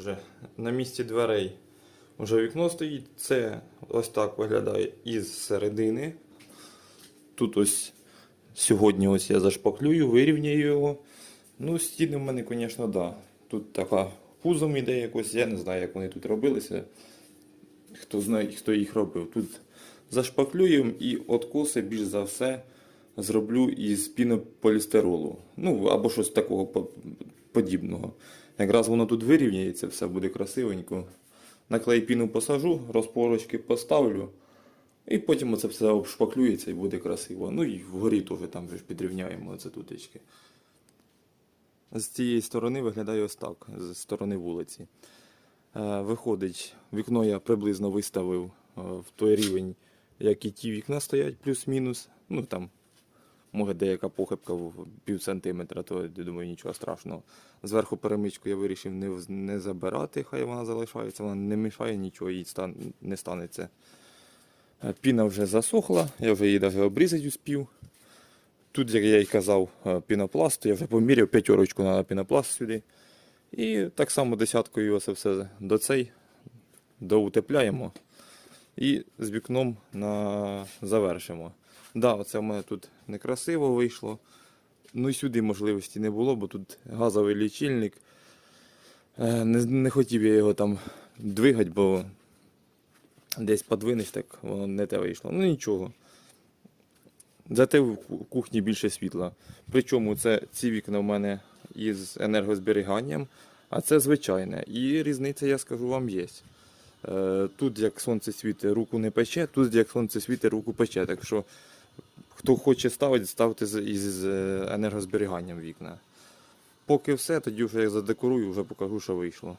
Вже на місці дверей вже вікно стоїть. Це ось так виглядає із середини. Тут ось сьогодні ось я зашпаклюю, вирівняю його. Ну, стіни в мене, звісно, да. Тут така пузом іде якось, я не знаю, як вони тут робилися. Хто знає, хто їх робив. Тут зашпаклюємо і откоси більш за все зроблю із пінополістиролу. Ну, або щось такого подібного. Якраз воно тут вирівняється, все буде красивенько. На клей піну посажу, розпорочки поставлю. І потім оце все обшпаклюється і буде красиво. Ну і вгорі теж там вже підрівняємо оце тутечки. З цієї сторони виглядає ось так, з сторони вулиці. Е, Виходить, вікно я приблизно виставив е, в той рівень, як і ті вікна стоять, плюс-мінус. Ну там, може, деяка похибка в пів сантиметра, то я думаю, нічого страшного. Зверху перемичку я вирішив не, не забирати, хай вона залишається, вона не мішає нічого, їй стан, не станеться. Е, Піна вже засохла, я вже її навіть обрізати успів. Тут, як я і казав, е, пінопласт, я вже поміряв п'ятерочку на пінопласт сюди. І так само десяткою оце все до цей доутепляємо. І з вікном на... завершимо. Да, оце в мене тут некрасиво вийшло. Ну і сюди можливості не було, бо тут газовий лічильник. Е, Не, не хотів я його там двигати, бо десь подвинеш, так воно не те вийшло. Ну нічого. Зате в кухні більше світла. Причому це ці вікна в мене із енергозберіганням, а це звичайне. І різниця, я скажу вам, є. Е, Тут як сонце світить, руку не пече, тут як сонце світить, руку пече. Так що хто хоче ставити, ставте із е, енергозберіганням вікна. Поки все, тоді вже як задекорую, вже покажу, що вийшло.